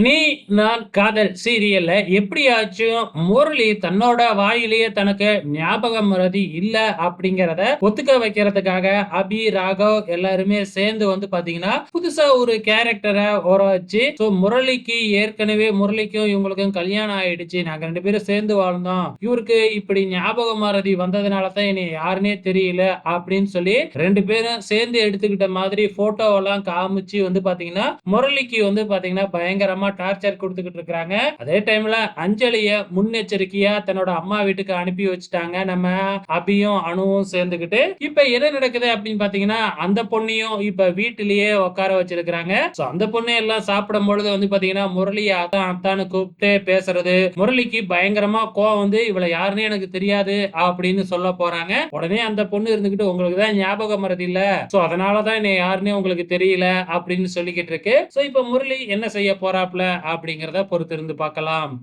நீ நான் காதல் சீரியல்ல எப்படியாச்சும் முரளி தன்னோட வாயிலேயே தனக்கு ஞாபகம் மறதி இல்ல அப்படிங்கறத ஒத்துக்க வைக்கிறதுக்காக அபி ராகவ் எல்லாருமே சேர்ந்து வந்து பாத்தீங்கன்னா புதுசா ஒரு கேரக்டரை உர வச்சு ஸோ முரளிக்கு ஏற்கனவே முரளிக்கும் இவங்களுக்கும் கல்யாணம் ஆயிடுச்சு. நாங்க ரெண்டு பேரும் சேர்ந்து வாழ்ந்தோம். இவருக்கு இப்படி ஞாபக மறதி வந்ததுனாலதான் என்னை யாருன்னே தெரியல அப்படின்னு சொல்லி ரெண்டு பேரும் சேர்ந்து எடுத்துக்கிட்ட மாதிரி போட்டோவெல்லாம் காமிச்சு வந்து பாத்தீங்கன்னா முரளிக்கு வந்து பாத்தீங்கன்னா பயங்கரமா டார்ச்சர் கொடுத்துக்கிட்டு இருக்காங்க அதே டைம்ல அஞ்சலிய முன்னெச்சரிக்கையா தன்னோட அம்மா வீட்டுக்கு அனுப்பி வச்சுட்டாங்க. நம்ம அபியும் அணுவும் சேர்ந்துக்கிட்டு. இப்ப என்ன நடக்குது அப்படின்னு பாத்தீங்கன்னா அந்த பொண்ணையும் இப்ப வீட்டிலேயே உட்கார வச்சிருக்கிறாங்க. அந்த பொண்ணு எல்லாம் சாப்பிடும் பொழுது வந்து பாத்தீங்கன்னா முரளிய அதான் அத்தான்னு கூப்பிட்டு பேசுறது. முரளிக்கு பயங்கரமா கோவம் வந்து இவளை யாருன்னு எனக்கு தெரியாது அப்படின்னு சொல்ல போறாங்க. உடனே அந்த பொண்ணு இருந்துகிட்டு உங்களுக்கு தான் ஞாபகம் மறதி இல்ல. சோ அதனாலதான் என்ன யாருன்னே உங்களுக்கு தெரியல அப்படின்னு சொல்லிக்கிட்டு இருக்கு. சோ இப்ப முரளி என்ன செய்ய போறாப்ல அப்படிங்கிறத பொறுத்திருந்து பார்க்கலாம்.